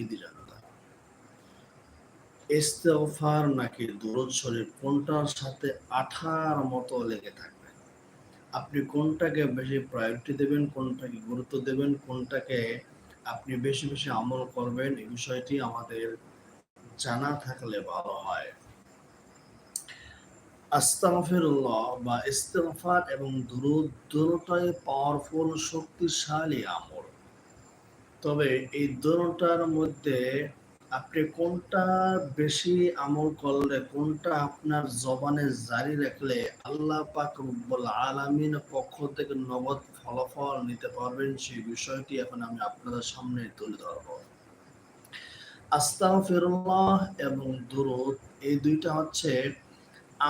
জানাতা ইস্তেগফার নাকি কোনটার সাথে আঠার মতো লেগে থাকবে? আপনি কোনটাকে বেশি প্রায়োরিটি দেবেন, কোনটাকে গুরুত্ব দেবেন, কোনটাকে আপনি বেশি বেশি আমল করবেন, এই বিষয়টি আমাদের জানা থাকলে ভালো হয়। আস্তাগফিরুল্লাহ বা ইস্তেগফার এবং দুরুদ দুটোটাই পাওয়ারফুল শক্তিশালী আমল। তবে এই দুটোটার মধ্যে আপনি কোনটা বেশি আমল করলে, কোনটা আপনার জবানে জারি রাখলে আল্লাহ পাক রব্বুল আলামিন পক্ষ থেকে নগদ ফলাফল নিতে পারবেন, সেই বিষয়টি এখন আমি আপনাদের সামনে তুলে ধরব। আস্তাগফিরুল্লাহ এবং দুরুদ, এই দুইটা হচ্ছে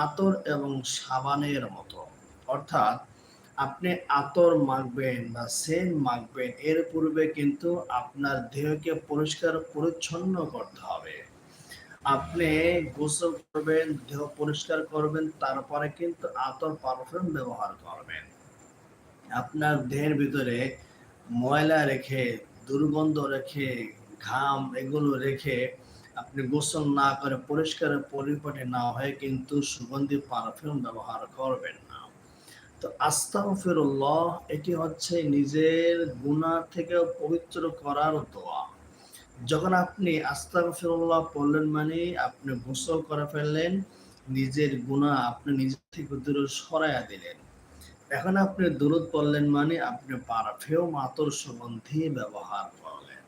আতর এবং সাবানের মতো। অর্থাৎ আপনি আতর মাখবেন বা সেন মাখবেন, এর পূর্বে কিন্তু আপনার দেহকে পরিষ্কার পরিচ্ছন্ন করতে হবে। আপনি গোসল করবেন, দেহ পরিষ্কার করবেন, তারপরে কিন্তু আতর পারফিউম ব্যবহার করবেন। আপনার দেহের ভিতরে ময়লা রেখে, দুর্গন্ধ রেখে, ঘাম এগুলো রেখে আপনি গোসল না করে পরিষ্কার পরিপাটি না হয়ে কিন্তু সুগন্ধি পারফিউম ব্যবহার করবেন। না তো আস্তাগফিরুল্লাহ, এটি হচ্ছে নিজের গুনাহ থেকে পবিত্র করার দোয়া। যখন আপনি আস্তাগফিরুল্লাহ পড়লেন মানে আপনি গোসল করে ফেললেন, নিজের গুনাহ আপনি নিজে থেকে দূরে সরাইয়া দিলেন। এখন আপনি দূরত পড়লেন মানে আপনি পারফিউম আতর সুগন্ধি ব্যবহার করলেন।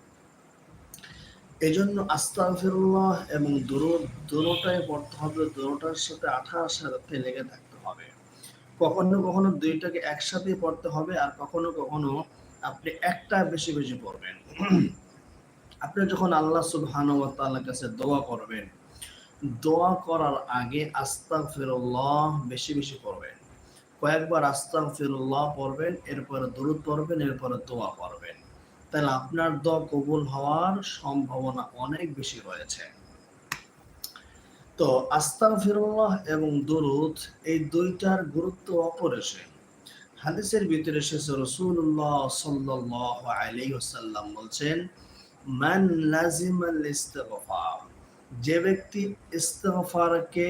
এজন্য আস্তাগফিরুল্লাহ এবং দূরত দুটোটাই পড়তে হবে দুটোটার সাথে আঠার সাথে লেগে থাকতে হবে। কখনো কখনো দুইটাকে একসাথে পড়তে হবে আর কখনো কখনো আপনি একটা বেশি বেশি পড়বেন। আপনি যখন আল্লাহ সুবহান কাছে দোয়া করবেন, দোয়া করার আগে আস্তাগফিরুল্লাহ বেশি বেশি পড়বেন। কয়েকবার আস্তাগফিরুল্লাহ পড়বেন, এরপরে দরুদ পড়বেন, এরপরে দোয়া করবেন তাহলে আপনার দোয়া কবুল হওয়ার সম্ভাবনা অনেক বেশি রয়েছে। তো আস্তাগফিরুল্লাহ এবং দরুদ এই দুইটার গুরুত্ব অপরিসীম হাদিসের ভিতরে এসেছে, রাসূলুল্লাহ সাল্লাল্লাহু আলাইহি ওয়াসাল্লাম বলছেন, মান যে ব্যক্তি ইস্তিগফারকে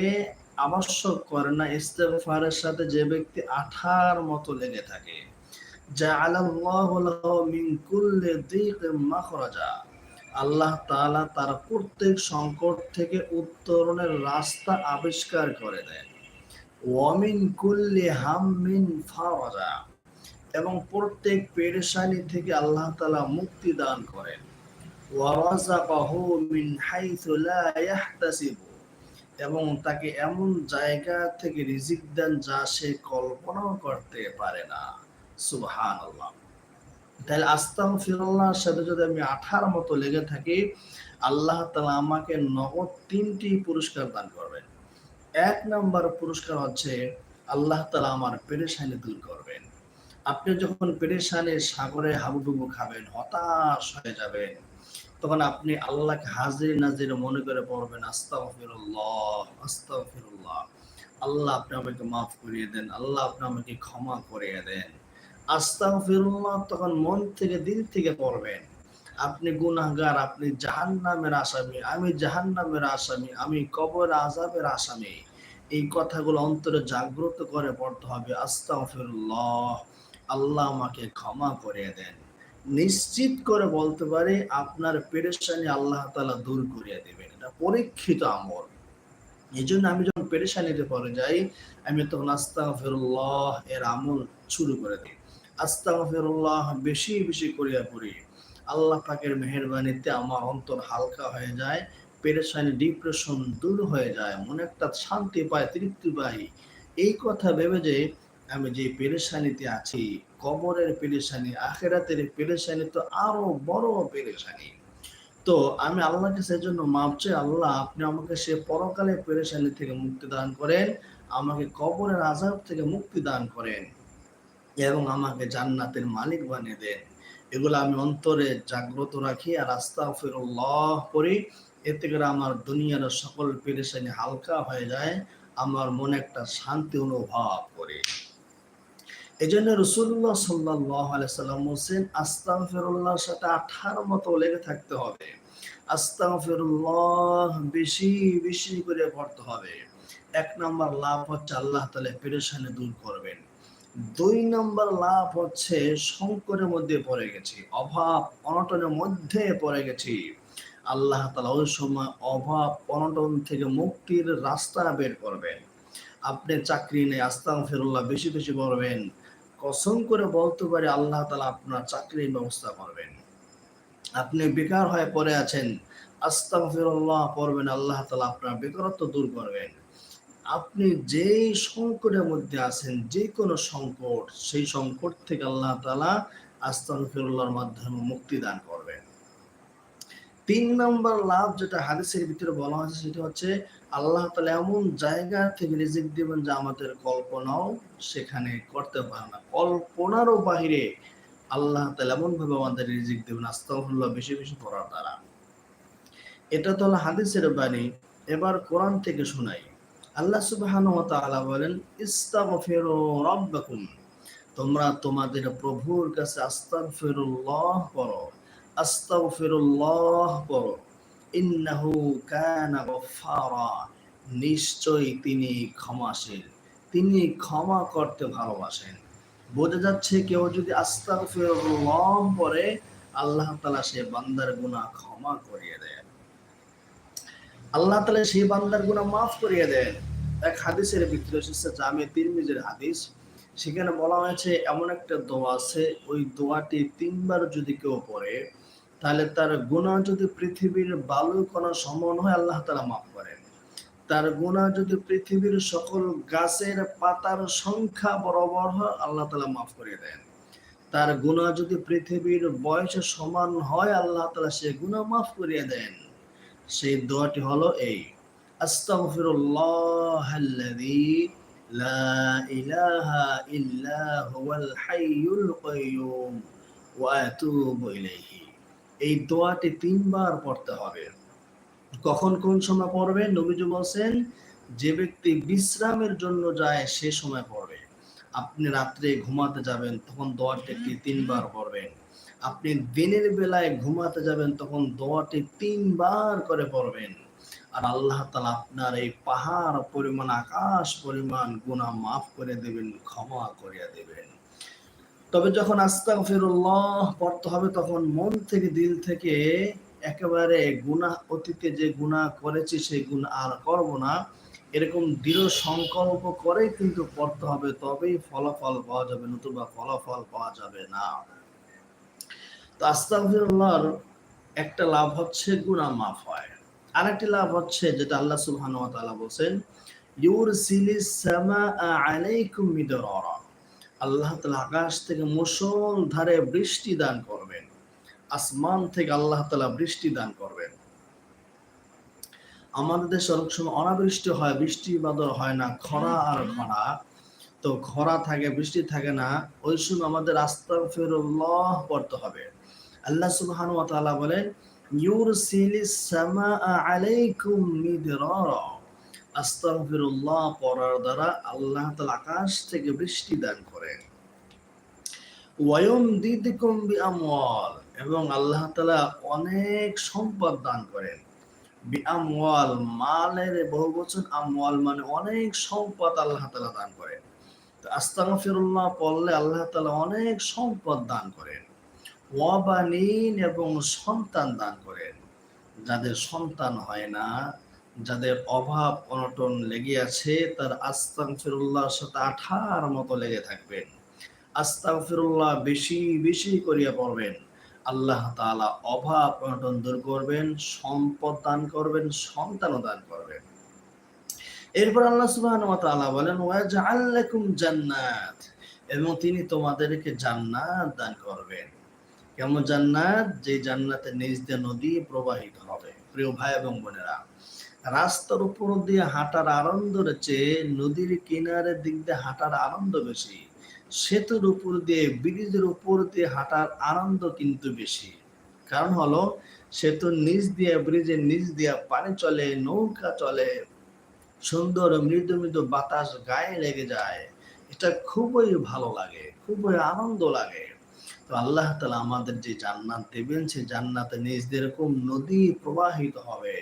আবশ্যক করে না, ইস্তেগফারের সাথে যে ব্যক্তি আঠার মতো লেগে থাকে। জাআলাল্লাহু লাহু মিন কুল্লি দীকিম মাখরাজা। আল্লাহ তালা তার প্রত্যেক সংকট থেকে উত্তরণের রাস্তা আবিষ্কার করে দেন। ওয়ামিন কুল্লি ফারাজা এবং প্রত্যেক পেরেশানি থেকে আল্লাহ তালা মুক্তি দান করেন। এবং তাকে এমন জায়গা থেকে রিজিক দেন যা সে কল্পনাও করতে পারে না। সুবহান আল্লাহ তাহলে ফিরল্লাহর সাথে যদি আমি আঠার মতো লেগে থাকি, আল্লাহ তালা আমাকে নগদ তিনটি পুরস্কার দান করবেন। এক নম্বর পুরস্কার হচ্ছে আল্লাহ তালা আমার পেরেশানি দূর করবেন। আপনি যখন পেরেশানির সাগরে হাবুডুবু খাবেন, হতাশ হয়ে যাবেন, তখন আপনি আল্লাহকে হাজির নাজির মনে করে পড়বেন, আস্তাগফিরুল্লাহ আস্তাগফিরুল্লাহ। আল্লাহ আপনি আমাকে মাফ করিয়ে দেন, আল্লাহ আপনি আমাকে ক্ষমা করিয়ে দেন। আস্তাগফিরুল্লাহ তখন মন থেকে, দিল থেকে পড়বেন আপনি গুনাহগার, আপনি জাহান্নামের আসামি, আমি জাহান্নামের আসামি, আমি কবর আজাবের আসামি। এই কথাগুলো অন্তরে জাগ্রত করে পড়তে হবে। আস্তাগফিরুল্লাহ, আল্লাহ আমাকে ক্ষমা করিয়ে দেন। নিশ্চিত করে বলতে পারে, আপনার পেরেশানি আল্লাহ তালা দূর করিয়া দেবেন। এটা পরীক্ষিত আমল। এই জন্য আমি যখন পেরেশানিতে পরে যাই, আমি তখন আস্তা ফেরুল্লাহ এর আমল শুরু করে দিই আস্তা ফেরুল্লাহ বেশি বেশি করিয়া পড়ি। আল্লাহ পাকের মেহরবানিতে আমার অন্তর হালকা হয়ে যায়, পেরেশানি ডিপ্রেশন দূর হয়ে যায়, মনে একটা শান্তি পায়, তৃপ্তি পাই। এই কথা ভেবে যে আমি যে পেরেশানিতে আছি, কবরের পেরেশানি, আখেরাতের পেরেশানি তো আরও বড় পেরেশানি। তো আমি আল্লাহকে সেজন্য মাপ চাই আল্লাহ আপনি আমাকে সে পরকালে পেরেশানি থেকে মুক্তি দান করেন, আমাকে কবরের আজাব থেকে মুক্তি দান করেন। এবং আমাকে জান্নাতের মালিক বানিয়ে দেন। এগুলো আমি অন্তরে জাগ্রত রাখি আর আস্তা ফিরুল্লাহ করি। এতে করে আমার দুনিয়ার সকল পেরেশানি হালকা হয়ে যায়, আমার মনে একটা শান্তি অনুভব করে। এই জন্য রসুল্লাহ সাল্লাহ সাল্লাম বলছেন আস্তাম ফেরুল্লাহর সাথে আঠার মতো লেগে থাকতে হবে। আস্তাগফিরুল্লাহ বেশি বেশি করে পড়তে হবে। এক নম্বর লাভ হচ্ছে আল্লাহ তালে পেরেশানি দূর করবেন। দুই নম্বর লাভ হচ্ছে সংকটের মধ্যে পড়ে গেছি, অভাব অনটনের মধ্যে পড়ে গেছি। আল্লাহ তালা ওই সময় অভাব অনটন থেকে মুক্তির রাস্তা বের করবেন। আপনি চাকরি নেই আস্তাম ফেরুল্লাহ বেশি বেশি পড়বেন। কসম করে বলতে পারে আল্লাহ তালা আপনার চাকরির ব্যবস্থা করবেন। আপনি বেকার হয়ে পড়ে আছেন আস্তাম ফেরুল্লাহ পড়বেন, আল্লাহ তালা আপনার বেকারত্ব দূর করবেন। আপনি যেই সংকটের মধ্যে আছেন যে কোনো সংকট, সেই সংকট থেকে আল্লাহ তালা আস্তাং ফিরুল্লাহর মাধ্যমে মুক্তি দান করবেন। তিন নম্বর লাভ যেটা হাদিসের ভিতরে বলা হয়েছে, সেটা হচ্ছে আল্লাহ তালা এমন জায়গা থেকে রিজিক দিবেন যা আমাদের কল্পনাও সেখানে করতে পারে না। কল্পনারও বাহিরে আল্লাহ তালা এমন ভাবে আমাদের রিজিক দেবেন আস্তাফুল্লাহ বেশি বেশি পড়ার দ্বারা। এটা তো হাদিসের বাণী। এবার কোরআন থেকে শোনাই। আল্লাহ সুবহান বলেন তোমরা তোমাদের প্রভুর কাছে করো করো। ইন্নাহু কানা তিনি ক্ষমাশীল, তিনি ক্ষমা করতে ভালোবাসেন। বোঝা যাচ্ছে কেউ যদি আস্তাগফিরুল্লাহ পড়ে আল্লাহ তাআলা সে বান্দার গুনাহ ক্ষমা করিয়ে দেন আল্লাহ তালা সেই বান্দার গুণা মাফ করিয়ে দেন। এক হাদিসের ভিতরে এসেছে জামে তিরমিজের হাদিস। সেখানে বলা হয়েছে, এমন একটা দোয়া আছে, ওই দোয়াটি তিনবার যদি কেউ পড়ে, তাহলে তার গুণা যদি পৃথিবীর বালু কোনো সমান হয়, আল্লাহ তালা মাফ করেন। তার গুণা যদি পৃথিবীর সকল গাছের পাতার সংখ্যা বরাবর হয়, আল্লাহ তালা মাফ করে দেন। তার গুণা যদি পৃথিবীর বয়সের সমান হয়, আল্লাহ তালা সে গুণা মাফ করিয়ে দেন। সেই দোয়াটি হলো এই এই দোয়াটি তিনবার পড়তে হবে। কখন কোন সময় পড়বে? নবীজি বলছেন, যে ব্যক্তি বিশ্রামের জন্য যায়, সে সময় পড়বে। আপনি রাত্রে ঘুমাতে যাবেন, তখন দোয়াটি তিনবার পড়বেন। আপনি দিনের বেলায় ঘুমাতে যাবেন, তখন দোয়াটি তিনবার করে পড়বেন। আর আল্লাহ তালা আপনার এই পাহাড় পরিমাণ, আকাশ পরিমাণ গুণা মাফ করে দেবেন, ক্ষমা করিয়া দেবেন। তবে যখন আস্তাক ফিরুল্লাহ পড়তে হবে, তখন মন থেকে, দিল থেকে একেবারে গুণা অতীতে যে গুণা করেছি, সেই গুণ আর করব না। এরকম দৃঢ় সংকল্প করে কিন্তু পড়তে হবে, তবেই ফলাফল পাওয়া যাবে, নতুবা ফলাফল পাওয়া যাবে না। তো একটা লাভ হচ্ছে গুনাহ মাফ হয়। আরেকটি লাভ হচ্ছে যেটা আল্লাহ সুবহানাহু ওয়া তাআলা বলেন ইউরসিলিস সামাআ আলাইকুম মিদরারা। আল্লাহ তাআলা আকাশ থেকে মুষল ধারে বৃষ্টি দান করবেন, আসমান থেকে আল্লাহ তাআলা বৃষ্টি দান করবেন। আমাদের দেশে অনেক সময় অনাবৃষ্টি হয়, বৃষ্টি বাদল হয় না, খরা আর খরা। তো খরা থাকে, বৃষ্টি থাকে না, ওই সময় আমাদের আস্তাগফিরুল্লাহ পড়তে হবে। আল্লাহ সুবহান ওয়া তাআলা বলেন ইউরসিলিস আলাইকুম আস্তাগফিরুল্লাহ পড়ার দ্বারা আল্লাহ তাআলা আকাশ থেকে বৃষ্টি দান করেন। বিআমওয়াল। এবং আল্লাহ তাআলা অনেক সম্পদ দান করেন। বিআমওয়াল মালের বহু বচন আমওয়াল মানে অনেক সম্পদ আল্লাহ তাআলা দান করেন। আস্তাগফিরুল্লাহ পড়লে আল্লাহ তাআলা অনেক সম্পদ দান করেন। ওয়াবানিন এবং সন্তান দান করেন। যাদের সন্তান হয় না, যাদের অভাব অনটন লেগে আছে, তার আস্তাং ফিরুল্লাহর সাথে আঠার মতো লেগে থাকবেন। আস্তাং ফিরুল্লাহ বেশি বেশি করিয়া পড়বেন। আল্লাহ তাআলা অভাব অনটন দূর করবেন, সম্পদ দান করবেন, সন্তানও দান করবেন। এরপর আল্লাহ ওয়া বলেন ওয়াজ লাকুম জান্নাত এবং তিনি তোমাদেরকে জান্নাত দান করবেন। কেমন জান্নাত? যে জান্নাতের নিজ দিয়ে নদী প্রবাহিত হবে। প্রিয় ভাই এবং বোনেরা, রাস্তার উপর দিয়ে হাঁটার আনন্দের চেয়ে নদীর কিনারের দিক দিয়ে হাঁটার আনন্দ বেশি, সেতুর উপর দিয়ে, ব্রিজের উপর দিয়ে হাঁটার আনন্দ কিন্তু বেশি। কারণ হলো সেতুর নিচ দিয়ে, ব্রিজের নিচ দিয়ে পানি চলে, নৌকা চলে, সুন্দর মৃদু মৃদু বাতাস গায়ে লেগে যায়। এটা খুবই ভালো লাগে, খুবই আনন্দ লাগে। তো আল্লাহ তালা আমাদের যে জান্নাত দেবেন সেই জান্নাতে নিজ দিয়ে এরকম নদী প্রবাহিত হবে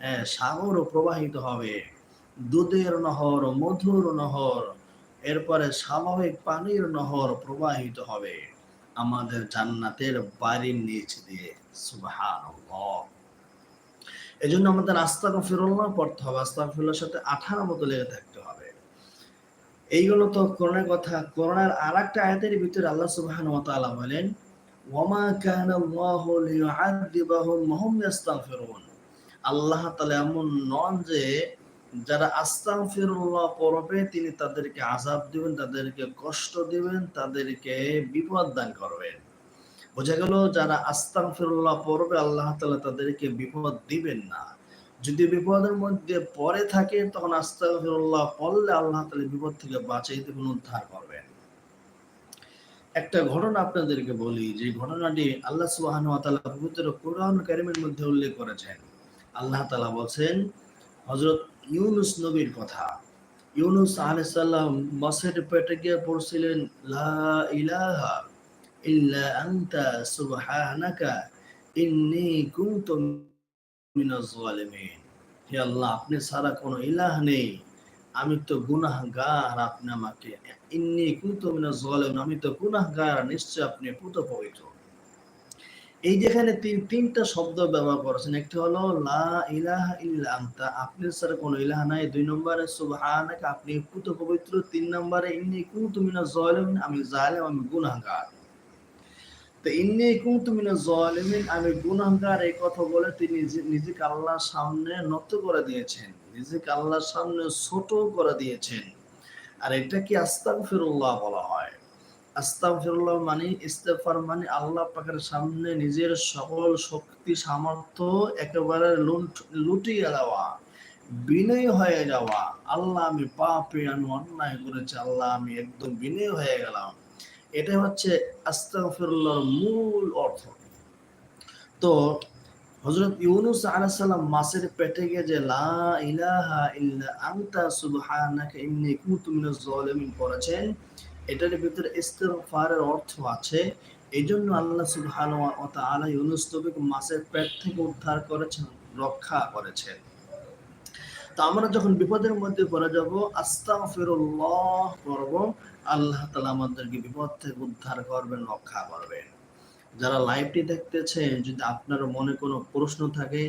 হ্যাঁ সাগরও প্রবাহিত হবে, দুধের নহর, মধুর নহর, এরপরে স্বাভাবিক পানির নহর প্রবাহিত হবে আমাদের জান্নাতের বাড়ির নিচ দিয়ে। সুবহানাল্লাহ। এই জন্য আমাদের আস্তাক ফিরুল্লাহ পড়তে হবে। আস্তাক ফিরুল্লাহর সাথে আঠারো মতো লেগে হবে এইগুলো তো করোনার কথা। করোনার আর একটা আয়াতের ভিতরে আল্লাহ সুবহান তাআলা বলেন, ওয়ামা কানা আল্লাহু তাআলা এমন নন যে যারা আস্তাগফিরুল্লাহ পড়বে, তিনি তাদেরকে আযাব দিবেন, তাদেরকে কষ্ট দিবেন, তাদেরকে বিপদ দান করবেন। বোঝা গেল যারা আস্তাগফিরুল্লাহ পড়বে, আল্লাহ তাআলা তাদেরকে বিপদ দিবেন না। যদি বিপদের মধ্যে পড়ে থাকে, তখন আস্তাগফিরুল্লাহ পড়লে আল্লাহ তাআলা বিপদ থেকে বাঁচাইতে এবং উদ্ধার করবেন একটা ঘটনা আপনাদেরকে বলি, যে ঘটনাটি আল্লাহ তাআলা পবিত্র কোরআন কারীমের মধ্যে উল্লেখ করেছেন। আল্লাহ তাআলা বলেন হযরত ইউনুস নবীর কথা। ইউনুস আলাইহিস পেটে গিয়ে পড়ছিলেন, লা ইলাহা ইল্লা আনতা সুবহানাকা হে আল্লাহ, আপনি ছাড়া কোনো ইলাহ নেই। আমি তো গুনাহগার, আপনি আমাকে ইন্নী আমি তো গুনাহগার, নিশ্চয় আপনি পুত পবিত্র। এই যেখানে তিন, তিনটা শব্দ ব্যবহার করেছেন, একটি হলো, লা ইলাহা ইল্লা আপনি ছাড়া কোনো ইলাহ নাই। দুই নম্বরে আপনি পুত পবিত্র। তিন নম্বরে, ইন্নী কুনতু মিনাজ আমি জালিম, আমি গুনাহগার। তো ইন্নি কুনতু মিনাজ আমি গুনাহগার এই কথা বলে তিনি নিজেকে আল্লাহর সামনে নত করে দিয়েছেন। নিজেকে আল্লাহর সামনে ছোট করে দিয়েছেন। আর এটা কি আস্তাগফিরুল্লাহ বলা আস্তাগফিরুল্লাহ মানে মানে সামনে নিজের সকল শক্তি, সামর্থ্য একেবারে লুটিয়ে দেওয়া, বিনয় হয়ে যাওয়া। আল্লাহ আমি পাপে, আমি অন্যায় করেছি, আল্লাহ আমি একদম বিনয় হয়ে গেলাম। এটা হচ্ছে আস্তাগফিরুল্লাহর মূল অর্থ। তো হযরত ইউনুস সালাম মাছের পেটে গিয়ে যে, লা ইলাহা ইল্লা সুবহানাকা ইন্নী কুনতু মিনাজ জালিমিন পড়েছেন, এটার ভিতরে ইস্তেগফারের অর্থ আছে। এই জন্য আল্লাহ সুবহানাহু ওয়া তাআলা মাছের পেট থেকে উদ্ধার করেছেন, রক্ষা করেছেন। তো আমরা যখন বিপদের মধ্যে পড়ে যাব, আস্তাগফিরুল্লাহ করব আল্লাহ তালা আমাদেরকে বিপদ থেকে উদ্ধার করবেন, রক্ষা করবেন। যারা লাইভটি দেখতেছেন যদি আপনার মনে কোনো প্রশ্ন থাকে,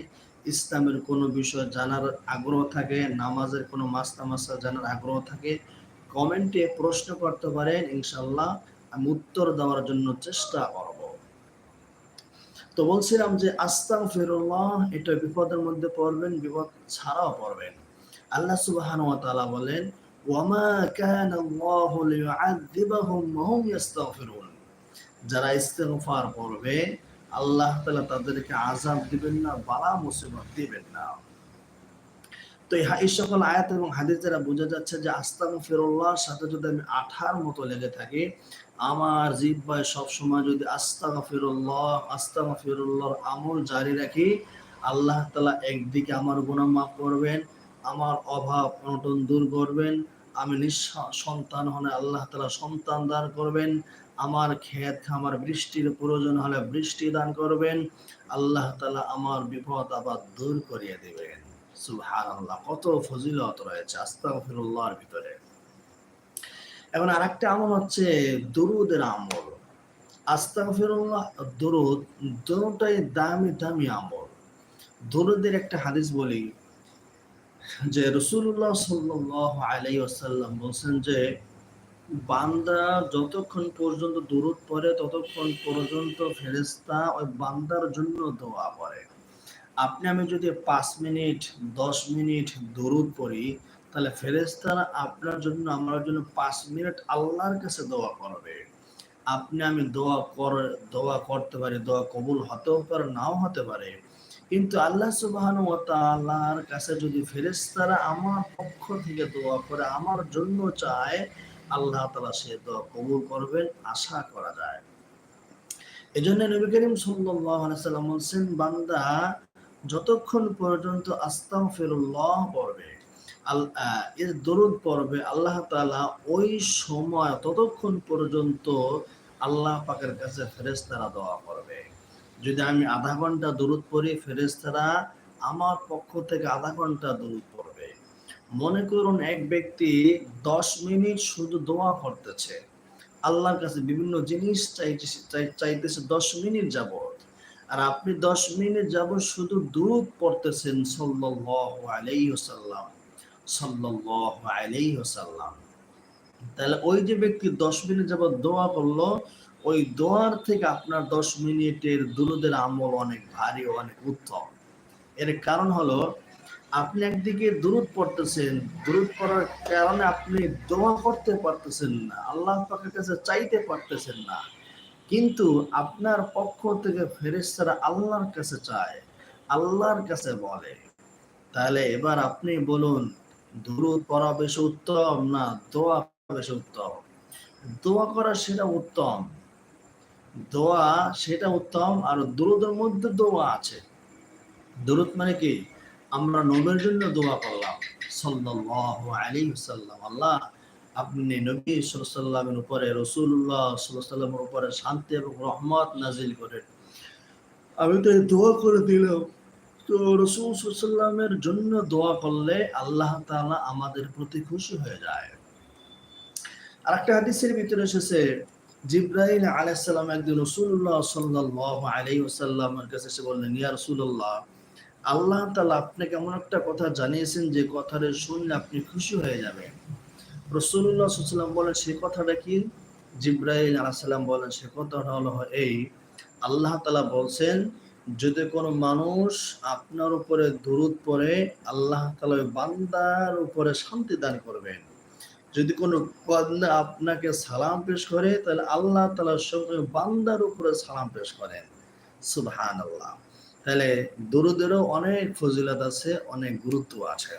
ইসলামের কোনো বিষয় জানার আগ্রহ থাকে, নামাজের কোনো মাস্তা মাস্তা জানার আগ্রহ থাকে, কমেন্টে প্রশ্ন করতে পারেন ইনশাল্লাহ আমি উত্তর দেওয়ার জন্য চেষ্টা করব। তো বলছিলাম যে আস্তাং ফিরুল্লাহ এটা বিপদের মধ্যে পড়বেন, বিপদ ছাড়াও পড়বেন। আল্লাহ সুবাহান বলেন হুম ইস্তাগফিরুন। যারা ইস্তেগফার করবে, আল্লাহ তাআলা তাদেরকে আযাব দিবেন না, বালা মুসিবত দিবেন না। তো এই সকল আয়াত এবং হাদিস দ্বারা বোঝা যাচ্ছে যে আস্তাগফিরুল্লাহর সাথে যদি আমি আঠার মতো লেগে থাকি, আমার জিহ্বায় সব সময় যদি আস্তাগফিরুল্লাহ, আস্তাগফিরুল্লাহর আমল জারি রাখি, আল্লাহ তাআলা একদিকে আমার গুনাহ মাফ করবেন আমার অভাব অনটন দূর করবেন। আমি সন্তান হলে আল্লাহ তালা সন্তান দান করবেন। আমার ক্ষেত খামার বৃষ্টির প্রয়োজন হলে বৃষ্টি দান করবেন। আল্লাহ তালা আমার বিপদ আবার দূর করিয়ে দেবেন। সুহান আল্লাহ কত ফজিলত রয়েছে, আস্তাগফিরুল্লাহর ভিতরে। এখন আর একটা আমল হচ্ছে দরুদের আমল। আস্তাগফিরুল্লাহ, দরুদ দুটাই দামি দামি আমল। দরুদের একটা হাদিস বলি যে রসুল্লাহ সাল্লাহ আলাই আসাল্লাম বলছেন যে, বান্দা যতক্ষণ পর্যন্ত দূরত পড়ে, ততক্ষণ পর্যন্ত ফেরেস্তা ওই বান্দার জন্য দোয়া করে। আপনি আমি যদি পাঁচ মিনিট, দশ মিনিট দরুদ পড়ি, তাহলে ফেরেস্তারা আপনার জন্য, আমার জন্য পাঁচ মিনিট আল্লাহর কাছে দোয়া করবে। আপনি আমি দোয়া কর, দোয়া করতে পারি, দোয়া কবুল হতেও পারে, নাও হতে পারে। কিন্তু আল্লাহ সুবাহান ও তাআলার কাছে যদি ফেরেশতারা আমার পক্ষ থেকে দোয়া করে, আমার জন্য চায়, আল্লাহ তাআলা সে দোয়া কবুল করবেন আশা করা যায়। এজন্য নবী করিম সাল্লাম বলছেন, বান্দা, যতক্ষণ পর্যন্ত আস্তাগফিরুল্লাহ পড়বে এর দরুদ পড়বে, আল্লাহ তাআলা ওই সময় ততক্ষণ পর্যন্ত আল্লাহ পাকের কাছে ফেরেস্তারা দোয়া করবে। যদি আমি আধা ঘণ্টা দূরত পড়ি ফেরেস্তারা আমার পক্ষ থেকে আধা ঘণ্টা দূরত পড়বে। মনে করুন এক ব্যক্তি দশ মিনিট শুধু দোয়া করতেছে। আল্লাহর কাছে বিভিন্ন জিনিস চাইতেছে চাই- চাইতেছে দশ মিনিট যাবত আর আপনি দশ মিনিট যাবত শুধু দূরত পড়তেছেন ওয়াসাল্লাম। সাল্লাল্লাহু আলাইহি ওয়াসাল্লাম। তাহলে ওই যে ব্যক্তি দশ মিনিট যাবত দোয়া করল ওই দোয়ার থেকে আপনার দশ মিনিটের দুরুদের আমল অনেক ভারী অনেক উত্তম। এর কারণ হলো, আপনি একদিকে দূরত পড়তেছেন দূরত পড়ার কারণে আপনি দোয়া করতে পারতেছেন না, আল্লাহ পাকের কাছে চাইতে পারতেছেন না। কিন্তু আপনার পক্ষ থেকে ফেরেস্তারা আল্লাহর কাছে চায়, আল্লাহর কাছে বলে। তাহলে এবার আপনি বলুন দূরত পড়া বেশি উত্তম না দোয়া বেশি উত্তম? দোয়া করা সেটা উত্তম। দোয়া সেটা উত্তম আর দুরুদের মধ্যে দোয়া আছে। দুরুদ মানে কি? আমরা নবীর জন্য দোয়া করলাম। সাল্লাল্লাহু আলাইহি ওয়াসাল্লাম। আল্লাহ, আপনি নবী সাল্লাল্লাহু উপরে, রাসূলুল্লাহ সাল্লাল্লাহু আলাইহি উপরে শান্তি এবং রহমত নাজিল করেন। আমি তো দোয়া করে দিলাম। তো রসুল সাল্লামের জন্য দোয়া করলে আল্লাহ তাআলা আমাদের প্রতি খুশি হয়ে যায়। আর একটা হাদিসের ভিতরে এসেছে জিব্রাইল আলাইসাল্লাম একদিন রাসূলুল্লাহ সাল্লাল্লাহু আলাইহি ওয়াসাল্লামের কাছে এসে বললেন, ইয়া রসুল্লাহ আল্লাহ তালা আপনাকে এমন একটা কথা জানিয়েছেন যে কথাটা শুনলে আপনি খুশি হয়ে যাবেন। আলাইহি ওয়াসাল্লাম বলেন, সে কথাটা কি? জিব্রাইল আলাইহিস সালাম বলেন, সে কথাটা হলো এই, আল্লাহ তালা বলছেন, যদি কোনো মানুষ আপনার উপরে দুরুদ পড়ে, আল্লাহ তালা বান্দার উপরে শান্তি দান করবেন। যদি কোনো বান্দা আপনাকে সালাম পেশ করে, তাহলে আল্লাহ তাআলার সঙ্গে বান্দার উপরে সালাম পেশ করেন। সুবহানাল্লাহ। তাহলে দুরুদেরও অনেক ফজিলত আছে, অনেক গুরুত্ব আছে।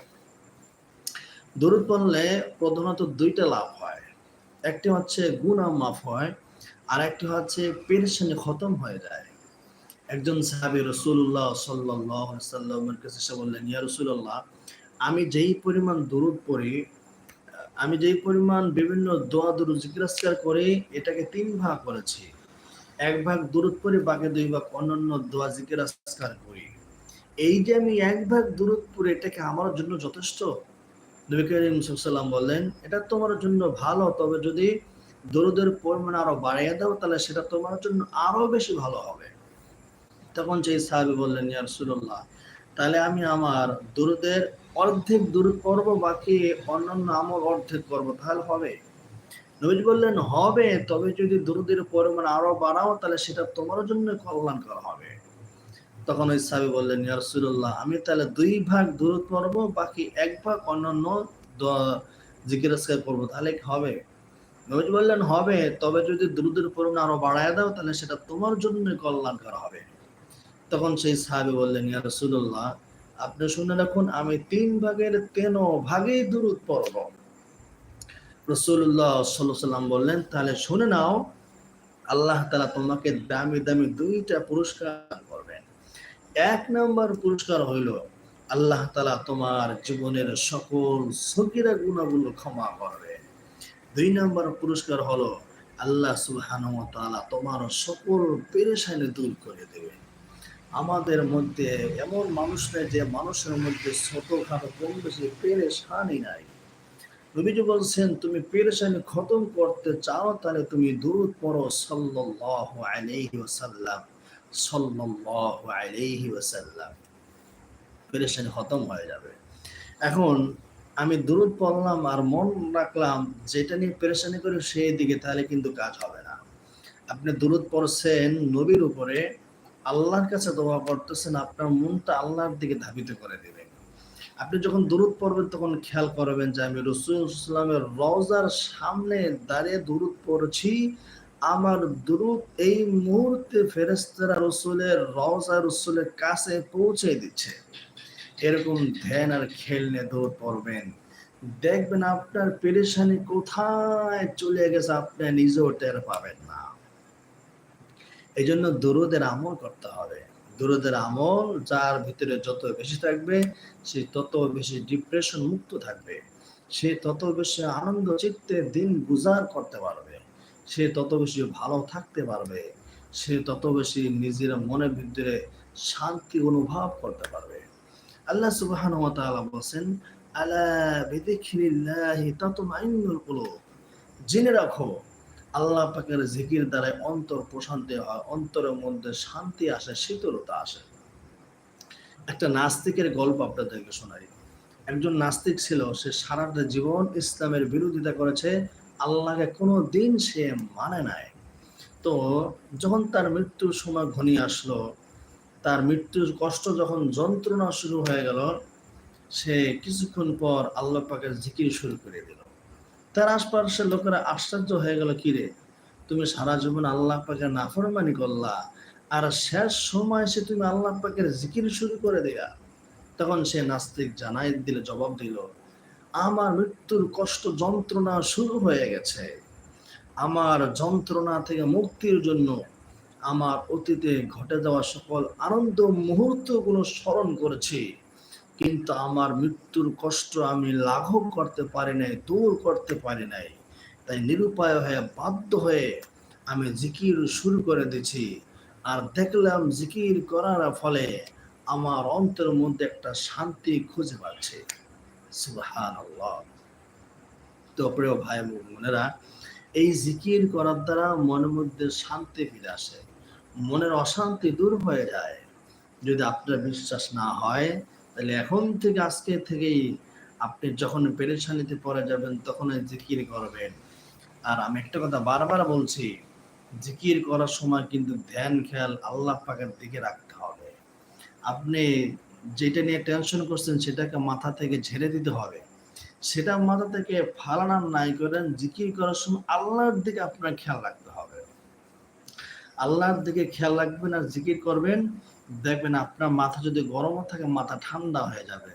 দুরুদ পড়লে প্রধানত দুইটা লাভ হয়। একটি হচ্ছে গুনাহ মাফ হয়, আর একটি হচ্ছে পেরেশানি খতম হয়ে যায়। একজন সাহাবী রাসূলুল্লাহ সাল্লাল্লাহু আলাইহি সাল্লামের কাছে এসে বললেন, ইয়া রাসূলুল্লাহ, আমি যেই পরিমাণ দরুদ পড়ি আমি যেই পরিমাণ বিভিন্ন দোয়া দুরু জিজ্ঞাসা করি, এটাকে তিন ভাগ করেছি। এক ভাগ দূরত পড়ি, বাকি দুই ভাগ অন্যান্য দোয়া জিজ্ঞাসা করি। এই যে আমি এক ভাগ দূরত পড়ি এটাকে আমার জন্য যথেষ্ট? সাল্লাম বললেন, এটা তোমার জন্য ভালো, তবে যদি দরুদের পরিমাণ আরও বাড়িয়ে দাও, তাহলে সেটা তোমার জন্য আরও বেশি ভালো হবে। তখন সেই সাহাবি বললেন, ইয়া রাসূলুল্লাহ, তাহলে আমি আমার দরুদের অর্ধেক দূরত করব, বাকি অন্যান্য আমল অর্ধেক করব, তাহলে হবে। নবীজি বললেন, হবে, তবে যদি দরুদের পরিমাণ আরও বাড়াও, তাহলে সেটা তোমার জন্য কল্যাণকর হবে। তখন ওই সাহাবি বললেন, ইয়া রাসূলুল্লাহ, আমি তাহলে দুই ভাগ দূরত পড়ব, বাকি এক ভাগ অন্যান্য জিজ্ঞাসা করব, তাহলে হবে? নবীজ বললেন, হবে, তবে যদি দ্রুতের পরিমাণ আরও বাড়ায় দাও, তাহলে সেটা তোমার জন্য কল্যাণকর হবে। তখন সেই সাহাবি বললেন, ইয়া রাসূলুল্লাহ আপনি শুনে রাখুন, আমি তিন ভাগের তেন ভাগেই দূরত পড়ব। রসুল্লাহ সাল্লাম বললেন, তাহলে শুনে নাও, আল্লাহ তালা তোমাকে দামি দামি দুইটা পুরস্কার করবেন। এক নম্বর পুরস্কার হইল, আল্লাহ তালা তোমার জীবনের সকল সকিরা গুণাগুলো ক্ষমা করবে দুই নম্বর পুরস্কার হলো, আল্লাহ সুবহান তোমার সকল পেরেশানি দূর করে দেবে আমাদের মধ্যে, এমন মানুষ নেই যে মানুষের মধ্যে ছোটখাটো কম বেশি পেরেশানি নাই। নবীজি বলছেন, তুমি পেরেশানি খতম করতে চাও, তাহলে তুমি দূর পড়ো সাল্লাল্লাহু আলাইহি ওয়াসাল্লাম, সাল্লাল্লাহু আলাইহি ওয়াসাল্লাম। পেরেশানি খতম হয়ে যাবে। এখন আমি দূরত পড়লাম আর মন রাখলাম, যেটা নিয়ে পেরেশানি করি, সেই দিকে তাহলে কিন্তু কাজ হবে না। আপনি দূরত পড়ছেন নবীর উপরে আল্লাহর কাছে দোয়া করতেছেন, আপনার মনটা আল্লাহর দিকে ধাবিত করে দেবেন। আপনি যখন দূরত পড়বেন, তখন খেয়াল করবেন যে আমি রসুলামের রওজার সামনে দাঁড়িয়ে দূরত পড়ছি। আমার দূরত এই মুহূর্তে ফেরেস্তারা রসুলের রওজা রসুলের কাছে পৌঁছে দিচ্ছে। এরকম ধ্যান আর খেল নিয়ে দৌড় পড়বেন। দেখবেন আপনার পেরেশানি কোথায় চলে গেছে, আপনি নিজেও টের পাবেন না। এই জন্য দরুদের আমল করতে হবে। দরুদের আমল যার ভিতরে যত বেশি থাকবে, সে তত বেশি ডিপ্রেশন মুক্ত থাকবে। সে তত বেশি আনন্দ, চিত্তে দিন গুজার করতে পারবে। সে তত বেশি ভালো থাকতে পারবে। সে তত বেশি নিজের মনের ভিতরে শান্তি অনুভব করতে পারবে। আল্লাহ সুবহান ওয়া তাআলা বলেন আলা বিযিকরিল্লাহি তাতমাইন্নুল কুলুব। জেনে রাখো আল্লাহ পাকের জিকির দ্বারা অন্তর প্রশান্তি হয় অন্তরের মধ্যে শান্তি আসে, শীতলতা আসে। একটা নাস্তিকের গল্প আপনাদেরকে শোনাই। একজন নাস্তিক ছিল, সে সারাটা জীবন ইসলামের বিরোধিতা করেছে, আল্লাহকে কোনো দিন সে মানে নাই। তো যখন তার মৃত্যুর সময় ঘনিয়ে আসলো, তার মৃত্যুর কষ্ট যখন যন্ত্রণা শুরু হয়ে গেল, সে কিছুক্ষণ পর আল্লাহ পাকের জিকির শুরু করে দিল। তার আশপাশের লোকেরা আশ্চর্য হয়ে গেল কিরে তুমি সারা জীবন আল্লাহ পাকের নাফরমানি করলা, আর শেষ সময় সে তুমি আল্লাহ পাকের জিকির শুরু করে দেয়া। তখন সে নাস্তিক জানাই দিলে জবাব দিল, আমার মৃত্যুর কষ্ট যন্ত্রণা শুরু হয়ে গেছে। আমার যন্ত্রণা থেকে মুক্তির জন্য আমার অতীতে ঘটে যাওয়া সকল আনন্দ মুহূর্তগুলো স্মরণ করেছি। কিন্তু আমার মৃত্যুর কষ্ট আমি লাঘব করতে পারি নাই, দূর করতে পারি নাই। তাই নিরুপায় হয়ে বাধ্য হয়ে আমি জিকির শুরু করে দিছি। আর দেখলাম জিকির করার ফলে আমার অন্তরের মধ্যে একটা শান্তি খুঁজে পাচ্ছে। সুবহান তো প্রিয় ভাই বোনেরা, এই জিকির করার দ্বারা মনের মধ্যে শান্তি ফিরে আসে। মনের অশান্তি দূর হয়ে যায়। যদি আপনার বিশ্বাস না হয় তাহলে এখন থেকে আজকে থেকেই আপনি যখন পেরেশানিতে পড়ে যাবেন, তখন জিকির করবেন। আর আমি একটা কথা বারবার বলছি, জিকির করার সময় কিন্তু ধ্যান, খেয়াল আল্লাহ পাকের দিকে রাখতে হবে। আপনি যেটা নিয়ে টেনশন করছেন, সেটাকে মাথা থেকে ঝেড়ে দিতে হবে। সেটা মাথা থেকে ফালানার নাই করেন, জিকির করার সময় আল্লাহর দিকে আপনার খেয়াল রাখতে হবে। আল্লাহর দিকে খেয়াল রাখবেন আর জিকির করবেন। দেখবেন আপনার মাথা যদি গরমও থাকে, মাথা ঠান্ডা হয়ে যাবে।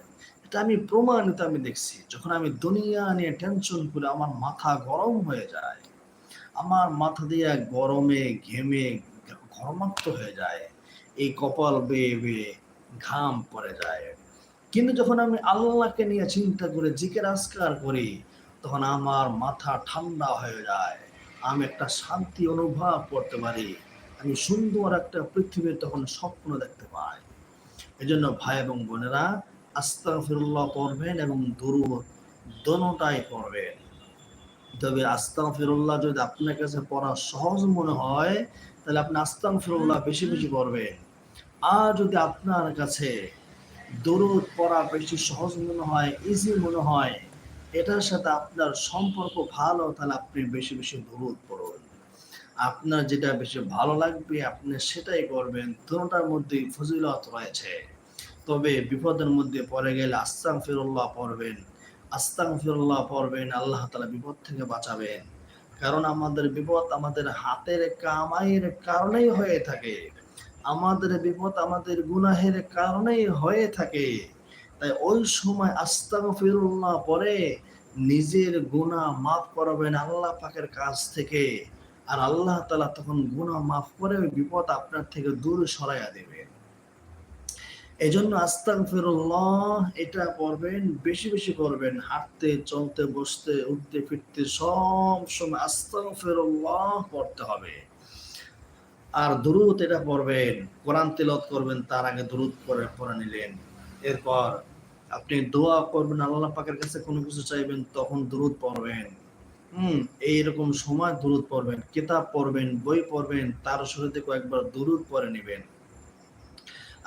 এটা আমি প্রমাণিত আমি দেখছি। যখন আমি দুনিয়া নিয়ে টেনশন করে আমার মাথা গরম হয়ে যায়, আমার মাথা দিয়ে গরমে, ঘেমে, ঘরমাক্ত হয়ে যায়, এই কপাল বেয়ে বেয়ে ঘাম পড়ে যায়। কিন্তু যখন আমি আল্লাহকে নিয়ে চিন্তা করে, জিকের আসকার করি, তখন আমার মাথা ঠান্ডা হয়ে যায়। আমি একটা শান্তি অনুভব করতে পারি। আমি সুন্দর একটা পৃথিবীর তখন স্বপ্ন দেখতে পাই। এজন্য ভাই এবং বোনেরা, আস্তাগফিরুল্লাহ পড়বেন এবং দুরুদ দোনোটাই পড়বেন। তবে আস্তাগফিরুল্লাহ যদি আপনার কাছে পড়া সহজ মনে হয়, তাহলে আপনি আস্তাগফিরুল্লাহ বেশি বেশি করবেন আর যদি আপনার কাছে দরুদ পড়া বেশি সহজ মনে হয় ইজি মনে হয়, এটার সাথে আপনার সম্পর্ক ভালো, তাহলে আপনি বেশি বেশি দরুদ পড়ুন আপনার যেটা বেশি ভালো লাগবে, আপনি সেটাই করবেন। দুটার মধ্যেই ফজিলত রয়েছে। তবে বিপদের মধ্যে পড়ে গেলে আস্তাং ফিরুল্লাহ পড়বেন। আস্তাং ফিরুল্লাহ পড়বেন, আল্লাহ তালা বিপদ থেকে বাঁচাবেন। কারণ আমাদের বিপদ আমাদের হাতের কামাইয়ের কারণেই হয়ে থাকে। আমাদের বিপদ আমাদের গুনাহের কারণেই হয়ে থাকে। তাই ওই সময় আস্তাং ফিরুল্লাহ পরে নিজের গুণা মাফ করাবেন আল্লাহ পাকের কাছ থেকে। আর আল্লাহ তালা তখন গুণা মাফ করে ওই বিপদ আপনার থেকে দূর সরাইয়া দেবে। এই জন্য আস্তাং ফিরুল্লাহ এটা করবেন, বেশি বেশি করবেন। হাঁটতে, চলতে, বসতে, উঠতে, ফিরতে সব সময় আস্তাং ফিরুল্লাহ পড়তে হবে। আর দুরুদ এটা পড়বেন, কোরআন তেলত করবেন, তার আগে দুরুদ পরে পড়ে নিলেন। এরপর আপনি দোয়া করবেন, আল্লাহ পাকের কাছে কোনো কিছু চাইবেন, তখন দুরুদ পড়বেন। হুম, এইরকম সময় দুরুদ পড়বেন, কিতাব পড়বেন, বই পড়বেন, তার শুরুতে কয়েকবার দুরুদ পড়ে নেবেন।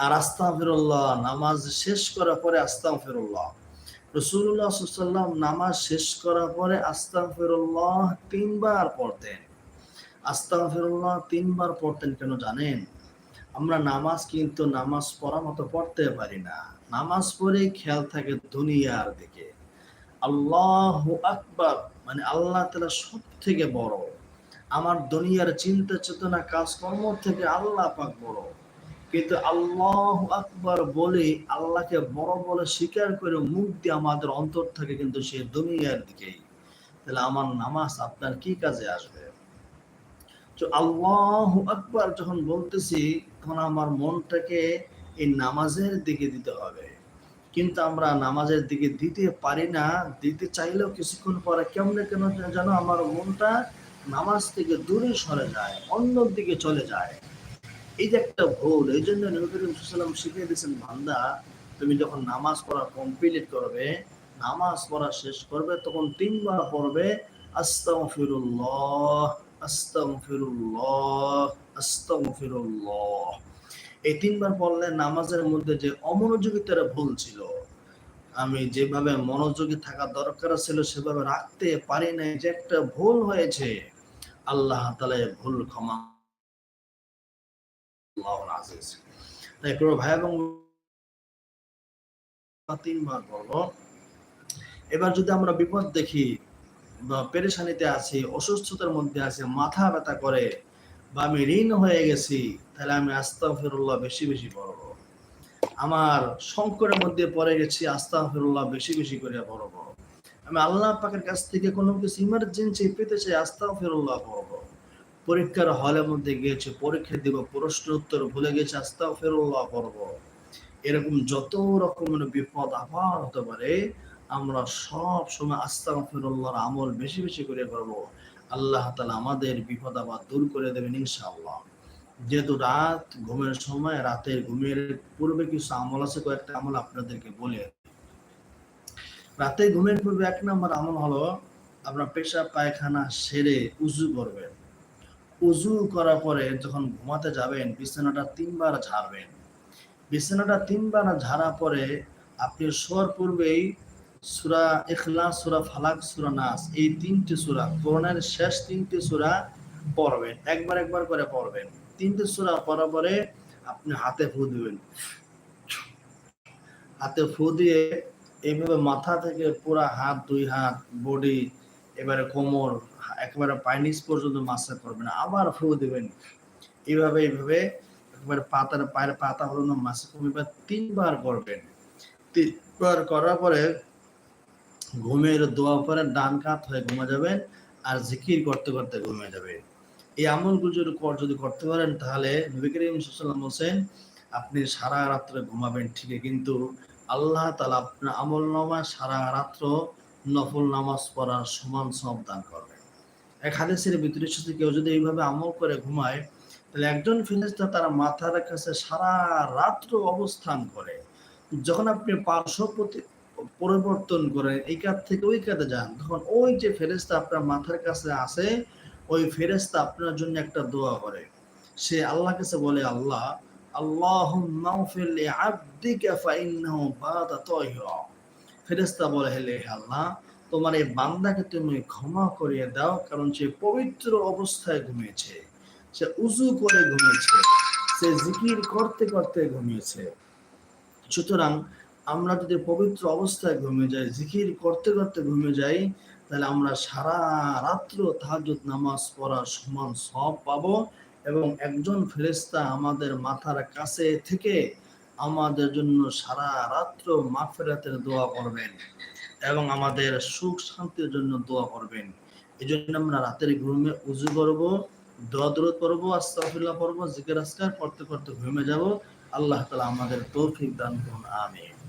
আর আস্তাম ফিরুল্লাহ নামাজ শেষ করার পরে রসুল্লাহ নামাজ শেষ করার পরে আস্তাম ফিরুল্লাহ তিনবার পড়তেন। তিনবার পড়তেন কেন জানেন? আমরা নামাজ কিন্তু নামাজ পড়া মতো পড়তে পারি না। নামাজ পড়ে খেয়াল থাকে দুনিয়ার দিকে। আল্লাহ আকবর। মানে আল্লাহ তালা সব থেকে বড়। আমার দুনিয়ার চিন্তা চেতনা কাজকর্ম থেকে আল্লাহ পাক বড়। কিন্তু আল্লাহ আকবর বলে আল্লাহকে বড় বলে স্বীকার করে মুখ দিয়ে আমাদের অন্তর থাকে কিন্তু সে দুনিয়ার দিকেই। তাহলে আমার নামাজ আপনার কি কাজে আসবে? তো আল্লাহ আকবর যখন বলতেছি, তখন আমার মনটাকে এই নামাজের দিকে দিতে হবে। কিন্তু আমরা নামাজের দিকে দিতে পারি না, দিতে চাইলেও কিছুক্ষণ পরে কেমনে কেন যেন আমার মনটা নামাজ থেকে দূরে সরে যায় অন্য দিকে চলে যায়। এই যে একটা ভুল, এই জন্য নবী করিম সাল্লাম শিখিয়ে দিয়েছেন, বান্দা, তুমি যখন নামাজ পড়া কমপ্লিট করবে, নামাজ পড়া শেষ করবে, তখন তিনবার পড়বে, আস্তাগফিরুল্লাহ আস্তাগফিরুল্লাহ আস্তাগফিরুল্লাহ। এই তিনবার পড়লে নামাজের মধ্যে যে অমনোযোগিতার ভুল ছিল, আমি যেভাবে মনোযোগী থাকা দরকার ছিল, সেভাবে রাখতে পারি নাই, যে একটা ভুল হয়েছে, আল্লাহ ভুল ক্ষমা তাই ভাই এবং তিনবার বলব এবার যদি আমরা বিপদ দেখি, বা পেরেশানিতে আছি, অসুস্থতার মধ্যে আছি, মাথা ব্যথা করে বা আমি ঋণ হয়ে গেছি, তাহলে আমি আস্তাগফিরুল্লাহ বেশি বেশি পড়ব। আমার সংকটের মধ্যে পড়ে গেছি, আস্তাগফিরুল্লাহ বেশি বেশি করে পড়ব। আমি আল্লাহ পাকের কাছ থেকে কোনো কিছু ইমার্জেন্সি পেতে চাই, আস্তাগফিরুল্লাহ পড়ব। পরীক্ষার হলের মধ্যে গিয়েছে, পরীক্ষা দিব প্রশ্ন উত্তর ভুলে গেছে, আস্তাগফিরুল্লাহ পড়ব। এরকম যত রকমের বিপদ আবার হতে পারে, আমরা সব সময় আস্তাগফিরুল্লাহর আমল বেশি বেশি করে করব। আল্লাহ তালা আমাদের বিপদ আবার দূর করে দেবেন ইনশাআল্লাহ। যেহেতু রাত ঘুমের সময়, রাতের ঘুমের পূর্বে কিছু আমল আছে, কয়েকটা আমল আপনাদেরকে বলে রাতে ঘুমের পূর্বে এক নম্বর আমল হলো, আপনার পেশা পায়খানা সেরে উজু করবেন। উজু করার পরে যখন ঘুমাতে যাবেন, বিছানাটা তিনবার ঝাড়বেন। বিছানাটা তিনবার ঝাড়া পরে আপনি শোয়ার পূর্বেই সুরা ইখলাস, সুরা ফালাক, সুরা নাস, এই তিনটি সুরা কোরআনের শেষ তিনটি সুরা পড়বেন, একবার একবার করে পড়বেন। তিনটি সুরা পড়ার পরে আপনি হাতে ফু দিবেন। হাতে ফু দিয়ে এইভাবে মাথা থেকে পুরা হাত, দুই হাত, বডি, এবারে কোমর, একেবারে পাইনিস পর্যন্ত মাসে করবেন, আবার ফু দিবেন। এইভাবে এইভাবে একবারে পাতার পায়ের পাতা হলো মাসে এবার তিনবার করবেন। তিনবার করার পরে ঘুমের দোয়া পরে ডান কাত হয়ে ঘুমা যাবেন আর জিকির করতে করতে ঘুমে যাবে এই আমলগুলো যদি যদি করতে পারেন, তাহলে নবী সাল্লাম বলছেন, আপনি সারা রাত্রে ঘুমাবেন ঠিকই, কিন্তু আল্লাহ তালা আপনার আমল নামা সারা রাত্র নফল নামাজ পড়ার সমান সব দান করবেন। এক হাদিসের ভিতরে সাথে কেউ যদি এইভাবে আমল করে ঘুমায়, তাহলে একজন ফিরিস্তা তার মাথার কাছে সারা রাত্র অবস্থান করে। যখন আপনি পার্শ্ব প্রতি- পরিবর্তন করেন এই কাত থেকে ওই কাতে যান। তখন ওই যে ফেরেস্তা আপনার মাথার কাছে আসে ওই ফেরেস্তা আপনার জন্য একটা দোয়া করে। সে আল্লাহ কাছে বলে, আল্লাহ তাহিরা ফেরেশতা বলে হেলে আল্লাহ, তোমার এই বান্দাকে তুমি ক্ষমা করিয়ে দাও, কারণ সে পবিত্র অবস্থায় ঘুমিয়েছে। সে উজু করে ঘুমিয়েছে। সে জিকির করতে করতে ঘুমিয়েছে। সুতরাং আমরা যদি পবিত্র অবস্থায় ঘুমিয়ে যাই, জিকির করতে করতে ঘুমিয়ে যাই, তাহলে আমরা সারা রাত্র তাহাজ্জুদ নামাজ পড়ার সমান সব পাবো এবং একজন ফেরেস্তা আমাদের মাথার কাছে থেকে আমাদের জন্য সারা রাত্র মাগফিরাতের দোয়া করবেন এবং আমাদের সুখ শান্তির জন্য দোয়া করবেন। এই জন্য আমরা রাতের ঘুমে উজু করব, দোয়া দূরত পড়ব, আস্তাগফিরুল্লাহ পড়ব, জিকির আসকার করতে করতে ঘুমে যাব। আল্লাহ তালা আমাদের তৌফিক দান করুন, আমিন।